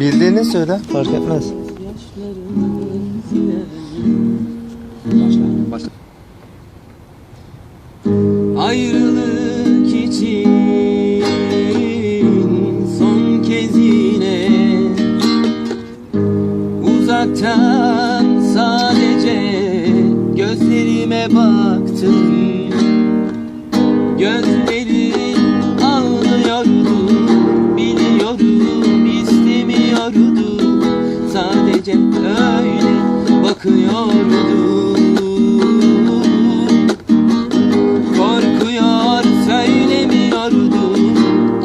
Bildiğini söyle fark etmez. Başla. Ayrılık için son kez yine Uzaktan Sadece öyle bakıyordu Korkuyor söylemiyordu.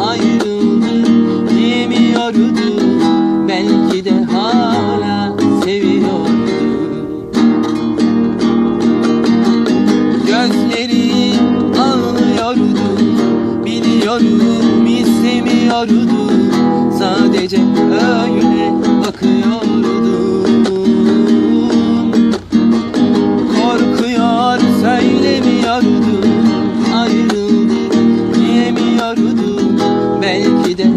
Ayrıldı diyemiyordu. Belki de hala seviyordu. Gözlerim ağlıyordu. Biliyorum istemiyordu. Sadece öyle bakıyordu diyemiyordu Belki de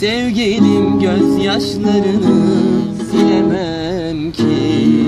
sevgilim gözyaşlarını silemem ki